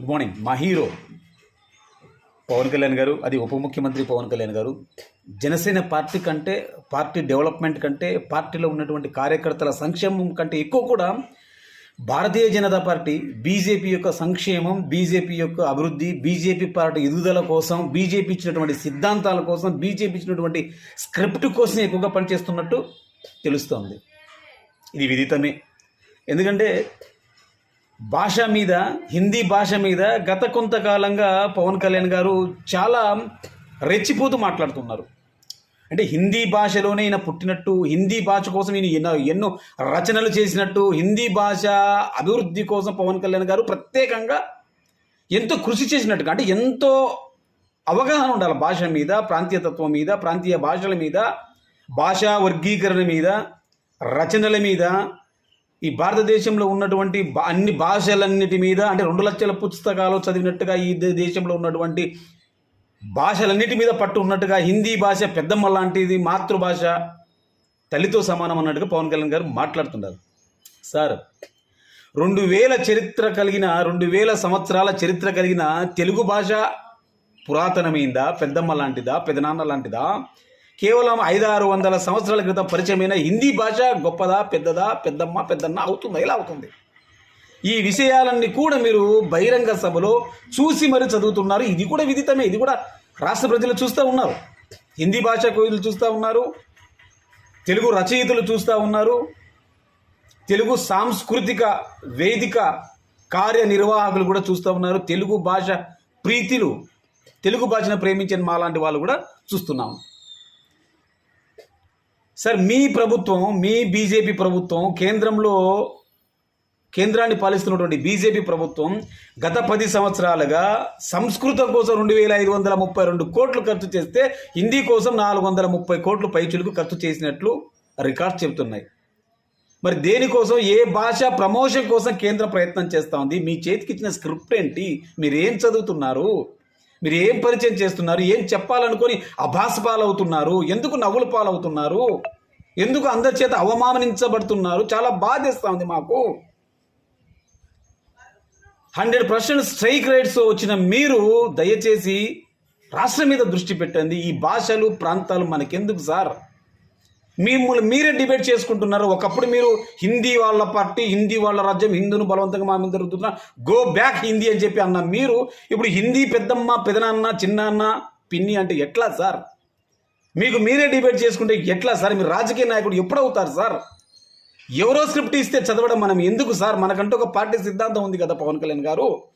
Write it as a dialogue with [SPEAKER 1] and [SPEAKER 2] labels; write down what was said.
[SPEAKER 1] Good morning మా hero Pawan Kalyan garu అది ఉప ముఖ్యమంత్రి పవన్ కళ్యాణ్ గారు. జనసేన పార్టీ కంటే పార్టీ డెవలప్మెంట్ కంటే పార్టీలో ఉన్నటువంటి కార్యకర్తల సంక్షేమం కంటే ఎక్కువ కూడా భారతీయ జనతా పార్టీ బీజేపీ యొక్క సంక్షేమం బీజేపీ యొక్క అభివృద్ధి బీజేపీ పార్టీ ఎదుగుదల కోసం బీజేపీ ఇచ్చినటువంటి సిద్ధాంతాల కోసం బీజేపీ ఇచ్చినటువంటి స్క్రిప్ట్ కోసం ఎక్కువగా పనిచేస్తున్నట్టు తెలుస్తోంది. ఇది విదితమే. ఎందుకంటే భాష మీద హిందీ భాష మీద గత కొంతకాలంగా పవన్ కళ్యాణ్ గారు చాలా రెచ్చిపోతూ మాట్లాడుతున్నారు. అంటే హిందీ భాషలోనే ఈయన పుట్టినట్టు హిందీ భాష కోసం ఈయన ఎన్నో ఎన్నో రచనలు చేసినట్టు హిందీ భాష అభివృద్ధి కోసం పవన్ కళ్యాణ్ గారు ప్రత్యేకంగా ఎంతో కృషి చేసినట్టుగా అంటే ఎంతో అవగాహన ఉండాలి భాష మీద ప్రాంతీయతత్వం మీద ప్రాంతీయ భాషల మీద భాషా వర్గీకరణ మీద రచనల మీద ఈ భారతదేశంలో ఉన్నటువంటి అన్ని భాషలన్నిటి మీద అంటే రెండు లక్షల పుస్తకాలు చదివినట్టుగా ఈ దేశంలో ఉన్నటువంటి భాషలన్నిటి మీద పట్టు ఉన్నట్టుగా హిందీ భాష పెద్దమ్మ లాంటిది మాతృభాష తల్లితో సమానం అన్నట్టుగా పవన్ కళ్యాణ్ గారు మాట్లాడుతున్నారు. సార్ రెండు వేల చరిత్ర కలిగిన రెండు వేల సంవత్సరాల చరిత్ర కలిగిన తెలుగు భాష పురాతనమైందా? పెద్దమ్మ లాంటిదా? పెదనాన్న లాంటిదా? కేవలం ఐదారు వందల సంవత్సరాల క్రితం పరిచయమైన హిందీ భాష గొప్పదా పెద్దదా పెద్దమ్మ పెద్దన్న అవుతుందా? ఇలా అవుతుంది. ఈ విషయాలన్నీ కూడా మీరు బహిరంగ సభలో చూసి మరి చదువుతున్నారు. ఇది కూడా విదితమే. ఇది కూడా రాష్ట్ర ప్రజలు చూస్తూ ఉన్నారు. హిందీ భాష కోయిలు చూస్తూ ఉన్నారు. తెలుగు రచయితలు చూస్తూ ఉన్నారు. తెలుగు సాంస్కృతిక వేదిక కార్యనిర్వాహకులు కూడా చూస్తూ ఉన్నారు. తెలుగు భాష ప్రీతిలు తెలుగు భాషను ప్రేమించిన మాలాంటి వాళ్ళు కూడా చూస్తున్నాము సార్ మీ ప్రభుత్వం మీ బీజేపీ ప్రభుత్వం కేంద్రంలో కేంద్రాన్ని పాలిస్తున్నటువంటి బీజేపీ ప్రభుత్వం గత పది సంవత్సరాలుగా సంస్కృతం కోసం రెండు వేల ఐదు వందల ముప్పై రెండు కోట్లు ఖర్చు చేస్తే హిందీ కోసం నాలుగు వందల ముప్పై కోట్లు పైచులకు ఖర్చు చేసినట్లు రికార్డ్స్ చెబుతున్నాయి. మరి దేనికోసం ఏ భాష ప్రమోషన్ కోసం కేంద్రం ప్రయత్నం చేస్తూ ఉంది? మీ చేతికి ఇచ్చిన స్క్రిప్ట్ ఏంటి? మీరేం చదువుతున్నారు? మీరు ఏం పరిచయం చేస్తున్నారు? ఏం చెప్పాలనుకొని అభాస పాలవుతున్నారు ఎందుకు నవ్వుల పాలవుతున్నారు? ఎందుకు అందరి చేత అవమానించబడుతున్నారు? చాలా బాధేస్తూ ఉంది మాకు. హండ్రెడ్ పర్సెంట్ స్ట్రైక్ రేట్స్ వచ్చిన మీరు దయచేసి రాష్ట్రం మీద దృష్టి పెట్టండి. ఈ భాషలు ప్రాంతాలు మనకెందుకు సార్? మిమ్మల్ని మీరే డిబేట్ చేసుకుంటున్నారు. ఒకప్పుడు మీరు హిందీ వాళ్ళ పార్టీ హిందీ వాళ్ళ రాజ్యం హిందూను బలవంతంగా మా మీద జరుగుతున్నా గో బ్యాక్ హిందీ అని చెప్పి అన్న మీరు ఇప్పుడు హిందీ పెద్దమ్మ పెదనాన్న చిన్నాన్న పిన్ని అంటే ఎట్లా సార్? మీకు మీరే డిబేట్ చేసుకుంటే ఎట్లా సార్? మీరు రాజకీయ నాయకుడు ఎప్పుడవుతారు సార్? ఎవరో స్క్రిప్ట్ ఇస్తే చదవడం మనం ఎందుకు సార్? మనకంటూ ఒక పార్టీ సిద్ధాంతం ఉంది కదా పవన్ కళ్యాణ్ గారు.